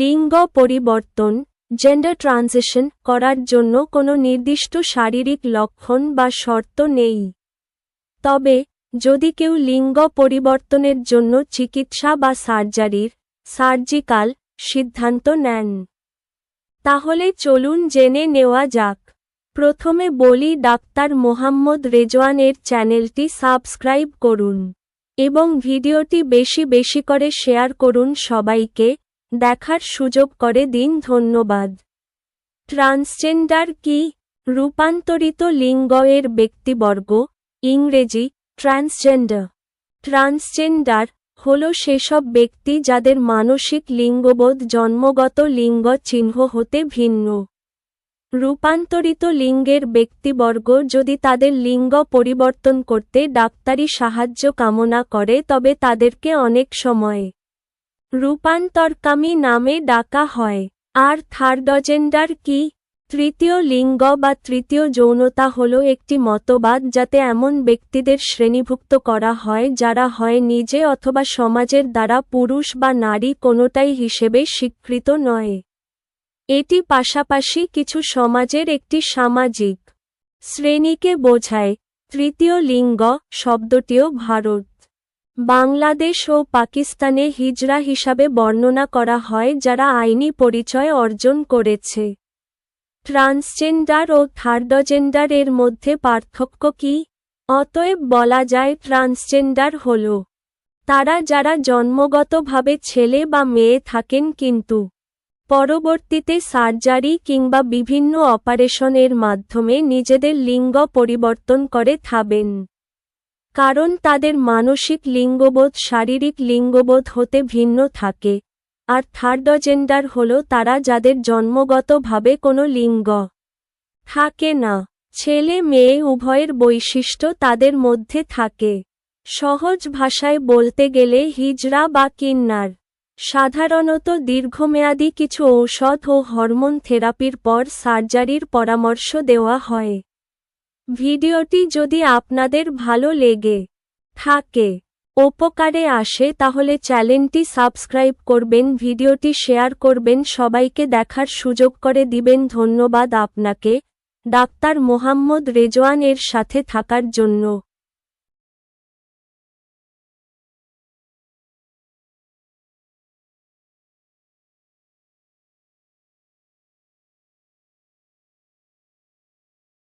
লিঙ্গ পরিবর্তন gender transition করার জন্য কোনো নির্দিষ্ট শারীরিক লক্ষণ বা শর্ত নেই। তবে, যদি কেউ লিঙ্গ পরিবর্তনের জন্য চিকিৎসা বা সার্জারির, সার্জিক্যাল সিদ্ধান্ত নেন। তাহলে চলুন জেনে নেওয়া যাক। প্রথমে বলি ডাক্তার মোহাম্মদ রেজওয়ানের চ্যানেলটি সাবস্ক্রাইব করুন এবং ভিডিওটি বেশি বেশি করে শেয়ার করুন সবাইকে। দেখার সুযোগ করে দিন, ধন্যবাদ। ট্রান্সজেন্ডার কি? রূপান্তরিত লিঙ্গ এর ব্যক্তিবর্গ, ইংরেজি, ট্রান্সজেন্ডার। ট্রান্সজেন্ডার হল সেসব ব্যক্তি যাদের মানসিক লিঙ্গবোধ, জন্মগত লিঙ্গ চিহ্ন হতে ভিন্ন। রূপান্তরিত লিঙ্গের ব্যক্তিবর্গ যদি তাদের লিঙ্গ পরিবর্তন করতে ডাক্তারি সাহায্য কামনা করে, তবে তাদেরকে অনেক সময় রূপান্তরকামী নামে ডাকা হয়। আর থার্ডজেন্ডার কি? তৃতীয় লিঙ্গ বা তৃতীয় যৌনতা হল একটি মতবাদ যাতে এমন ব্যক্তিদের শ্রেণীভুক্ত করা হয় যারা হয় নিজে অথবা সমাজের দ্বারা পুরুষ বা নারী কোনোটাই হিসেবে স্বীকৃত নয়। এটি পাশাপাশি কিছু সমাজের একটি সামাজিক শ্রেণীকে বোঝায়। তৃতীয় লিঙ্গ শব্দটিও ভারত। বাংলাদেশ ও পাকিস্তানে হিজরা হিসাবে বর্ণনা করা হয় যারা আইনি পরিচয় অর্জন করেছে। ট্রান্সজেন্ডার ও থার্ডজেন্ডার এর মধ্যে পার্থক্য কি? অতএব বলা যায় ট্রান্সজেন্ডার হল তারা যারা জন্মগতভাবে ছেলে বা মেয়ে থাকেন কিন্তু পরবর্তীতে সার্জারি কিংবা বিভিন্ন অপারেশনের মাধ্যমে নিজেদের লিঙ্গ পরিবর্তন করে থাবেন। কারণ তাদের মানসিক লিঙ্গবোধ, শারীরিক লিঙ্গবোধ হতে ভিন্ন থাকে। আর থার্ডজেন্ডার হল তারা যাদের জন্মগতভাবে কোনো লিঙ্গ থাকে না। ছেলে মেয়ে উভয়ের বৈশিষ্ট্য তাদের মধ্যে থাকে। সহজ ভাষায় বলতে গেলে হিজড়া বা কিন্নার। সাধারণত দীর্ঘমেয়াদী কিছু ঔষধ ও হরমোন থেরাপির পর সার্জারির পরামর্শ দেওয়া হয়। ভিডিওটি যদি আপনাদের ভালো লেগে থাকে, উপকারে আসে তাহলে চ্যানেলটি সাবস্ক্রাইব করবেন, ভিডিওটি শেয়ার করবেন, সবাইকে দেখার সুযোগ করে দিবেন। ধন্যবাদ আপনাকে। ডাক্তার মোহাম্মদ রেজওয়ান এর সাথে থাকার জন্য।